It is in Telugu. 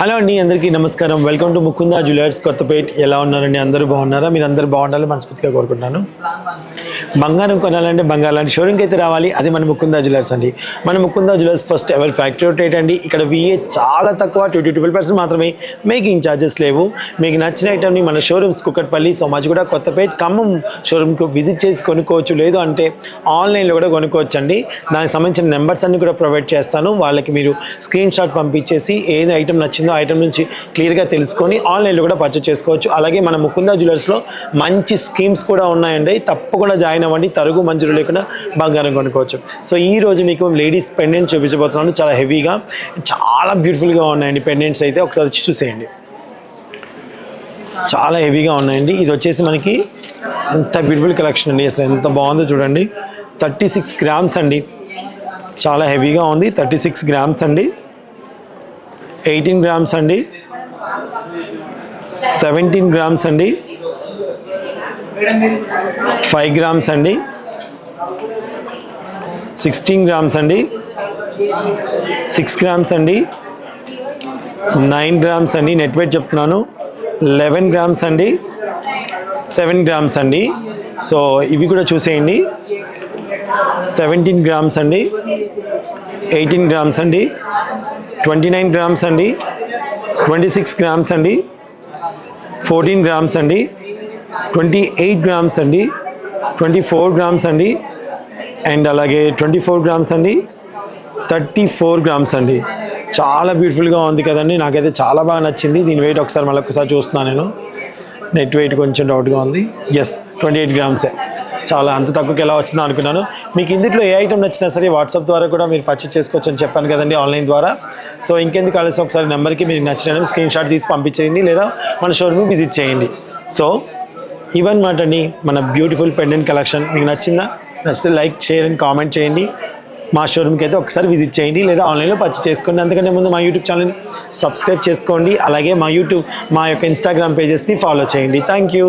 హలో అండి అందరికీ నమస్కారం. Welcome to Mukunda jewellers Kothapet. ఎలా ఉన్నారండి? అందరూ బాగున్నారా? మీరు అందరూ బాగుండాలని మనస్ఫూర్తిగా కోరుకుంటున్నాను. బంగారం కొనాలంటే బంగారం లాంటి షోరూమ్కి అయితే రావాలి. అది మన ముకుందా జ్యువెలర్స్ అండి. మన ముకుందా జ్యువెలర్స్ ఫస్ట్ ఎవరి ఫ్యాక్టరీ అవుట్ అండి. ఇక్కడ విఏ చాలా తక్కువ ట్వంటీ ట్వెల్వ్ పర్సెంట్ మాత్రమే మేకింగ్ ఛార్జెస్ లేవు. మీకు నచ్చిన ఐటమ్ని మన షోరూమ్స్ కుక్కట్పల్లి సోమాజిగూడ కొత్తపేట్ ఖమ్మం షోరూమ్కి విజిట్ చేసి కొనుక్కోవచ్చు. లేదు అంటే ఆన్లైన్లో కూడా కొనుక్కోవచ్చు అండి దానికి సంబంధించిన నెంబర్స్ అన్ని కూడా ప్రొవైడ్ చేస్తాను. వాళ్ళకి మీరు స్క్రీన్ షాట్ పంపించేసి ఏది ఐటమ్ నచ్చింది ఆ ఐటమ్ నుంచి క్లియర్గా తెలుసుకొని ఆన్లైన్లో కూడా పర్చేస్ చేసుకోవచ్చు. అలాగే మన ముకుందా జ్యువెలర్స్లో మంచి స్కీమ్స్ కూడా ఉన్నాయండి. తప్పకుండా జాయిన్ అవ్వండి. తరుగు మంజూరు లేకుండా బంగారం కొనుక్కోవచ్చు. సో ఈ రోజు మీకు లేడీస్ పెండెంట్స్ చూపించబోతున్నాను. చాలా హెవీగా చాలా బ్యూటిఫుల్గా ఉన్నాయండి పెండెంట్స్ అయితే. ఒకసారి చూసేయండి. చాలా హెవీగా ఉన్నాయండి. ఇది వచ్చేసి మనకి ఎంత బ్యూటిఫుల్ కలెక్షన్ అండి. అసలు ఎంత బాగుందో చూడండి. థర్టీ సిక్స్ గ్రామ్స్ అండి. చాలా హెవీగా ఉంది. థర్టీ సిక్స్ గ్రామ్స్ అండి. ఎయిటీన్ గ్రామ్స్ అండి. సెవెంటీన్ గ్రామ్స్ అండి. ఫైవ్ గ్రామ్స్ అండి. సిక్స్టీన్ గ్రామ్స్ అండి. సిక్స్ గ్రామ్స్ అండి. నైన్ గ్రామ్స్ అండి. నెట్ వెయిట్ చెప్తున్నాను. లెవెన్ గ్రామ్స్ అండి. సెవెన్ గ్రామ్స్ అండి. సో ఇవి కూడా చూసేయండి. సెవెంటీన్ గ్రామ్స్ అండి. ఎయిటీన్ గ్రామ్స్ అండి. ట్వంటీ నైన్ గ్రామ్స్ అండి. ట్వంటీ సిక్స్ గ్రామ్స్ అండి. ఫోర్టీన్ గ్రామ్స్ అండి. ట్వంటీ ఎయిట్ గ్రామ్స్ అండి. ట్వంటీ ఫోర్ గ్రామ్స్ అండి. అండ్ అలాగే ట్వంటీ ఫోర్ గ్రామ్స్ అండి. థర్టీ ఫోర్ గ్రామ్స్ అండి. చాలా బ్యూటిఫుల్గా ఉంది కదండి. నాకైతే చాలా బాగా నచ్చింది. దీని వెయిట్ ఒకసారి మళ్ళీ ఒకసారి చూస్తున్నాను నేను. నెట్ వెయిట్ కొంచెం డౌట్గా ఉంది. ఎస్ ట్వంటీ ఎయిట్ గ్రామ్సే. చాలా అంత తక్కువకి ఎలా వచ్చిందో అనుకున్నాను. మీకు ఇందులో ఏ ఐటమ్ నచ్చినా సరే వాట్సాప్ ద్వారా కూడా మీరు పర్చేస్ చేసుకోవచ్చు అని చెప్పాను కదండి ఆన్లైన్ ద్వారా. సో ఇంకెందుకు కలిసి ఒకసారి నెంబర్కి మీకు నచ్చిన స్క్రీన్ షాట్ తీసి పంపించేయండి లేదా మన షోరూమ్ విజిట్ చేయండి. సో ఇవన్నమాట అండి మన బ్యూటిఫుల్ పెండెంట్ కలెక్షన్. మీకు నచ్చిందా? నచ్చితే లైక్ చేయండి కామెంట్ చేయండి. మా షోరూమ్కి అయితే ఒకసారి విజిట్ చేయండి లేదా ఆన్లైన్లో పర్చేస్ చేసుకోండి. అందుకంటే ముందు మా యూట్యూబ్ ఛానల్ని సబ్స్క్రైబ్ చేసుకోండి. అలాగే మా యూట్యూబ్ మా యొక్క ఇన్స్టాగ్రామ్ పేజెస్ని ఫాలో చేయండి. Thank you.